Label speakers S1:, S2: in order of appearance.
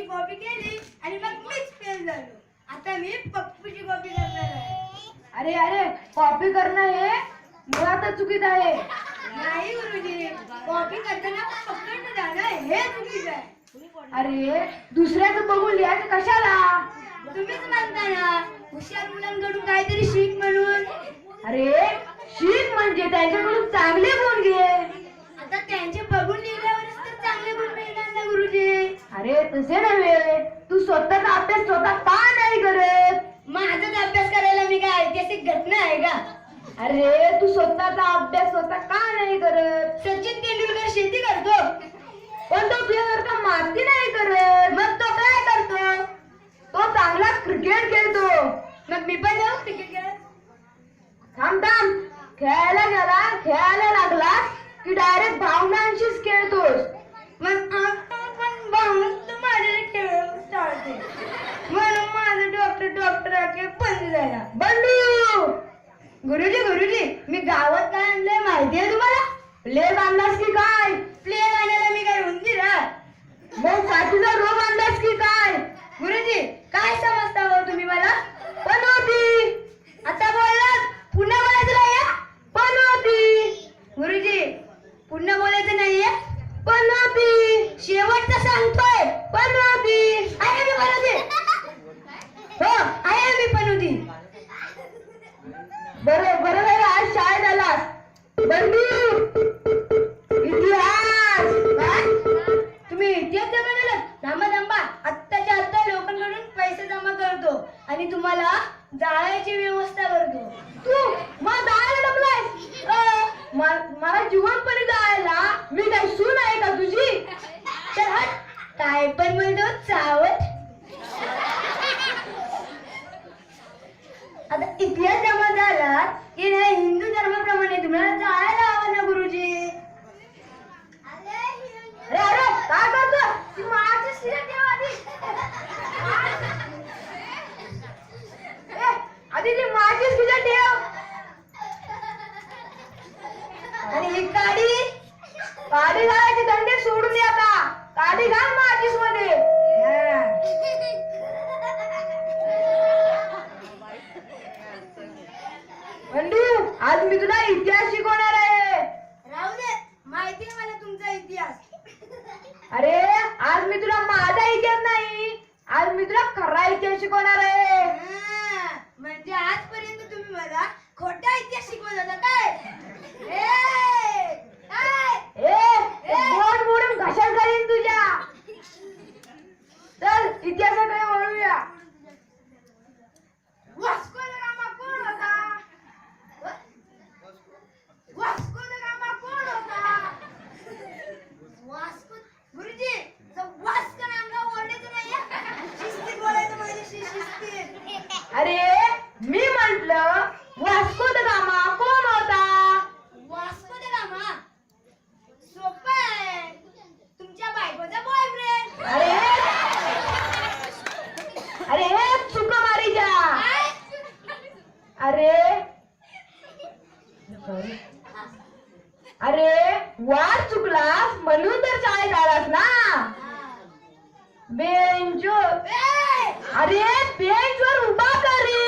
S1: त्याची कॉपी केली आणि मग मीच फेल झालो. आता मी पप्पूची कॉपी करणार आहे. अरे अरे कॉपी करणं हे मुळातच चुकीत आहे.
S2: नाही गुरुजी कॉपी करताना पकडणं जाणं हे चुकीच आहे.
S1: अरे दुसऱ्याचं बघून लिहायचं कशाला?
S2: तुम्हीच म्हणता ना हुशार मुलांकडून काहीतरी शीख म्हणून.
S1: अरे शीख म्हणजे त्यांच्याकडून चांगले गुण घे. अरे तसे नव्हे तू स्वतःचा अभ्यास स्वतः का नाही करत?
S2: माझाच अभ्यास करायला मी काय ऐतिहासिक घटना आहे का?
S1: अरे तू स्वतःचा अभ्यास स्वतः का नाही करत?
S2: सचिन तेंडुलकर शेती करतो.
S1: पण तो तुझ्यासारखा माती नाही करत?
S2: मग तो काय करतो?
S1: तो चांगला क्रिकेट खेळतो.
S2: मग मी पण जाऊ क्रिकेट खेळत?
S1: थांब थांब. खेळायला गेला खेळायला लागला की डायरेक्ट भावनांशीच
S2: बंद
S1: बंडू!
S2: गुरुजी गुरुजी मी गावात काय आणलंय माहिती आहे तुम्हाला?
S1: प्लेग आणलास की काय?
S2: प्लेग आणायला मी काय उंदीर आणि तुम्हाला जाळ्याची व्यवस्था करतो.
S1: तू मला जायला डबलायस मला जीवनपणे जायला मी काय सून आहे का तुझी?
S2: तर हट. काय पण म्हणतो चावट आता इतिहास जमा झाला की नाही हिंदू धर्माप्रमाणे तुम्हाला जायला आणि ही काडी
S1: काडी घालायचे धंदे सोडून द्या का काडी घाल माझीच मध्ये. बंडू आज मी तुला इतिहास शिकवणार आहे.
S2: राहू दे माहिती आहे मला तुमचा इतिहास.
S1: अरे आज मी तुला माझा इतिहास नाही आज मी तुला खरा इतिहास शिकवणार आहे
S2: हा, म्हणजे आजपर्यंत तुम्ही मला खोटा इतिहास शिकवत होता काय ए, काय?
S1: ए बोट मोडून घशात घालीन तुझ्या चल इतिहासाकडे वळूया
S2: वास्को द गामा कोण होता वास्को द गामा कोण होता वास्को गुरुजी तो वास्को नामला ओरडायचं नाहीये शिस्तीत बोलायचं माझ्याशी शिस्तीत
S1: अरे मी म्हंटल वास्को द गामा कोण होता?
S2: Vasco da Gama? सोपं. आहे तुमच्या बायकोचा बॉयफ्रेंड
S1: अरे अरे चुक मारीच्या अरे अरे वार चुकलास म्हणून तर शाळेत आलास ना? बेंच अरे बेंच वर उभा करे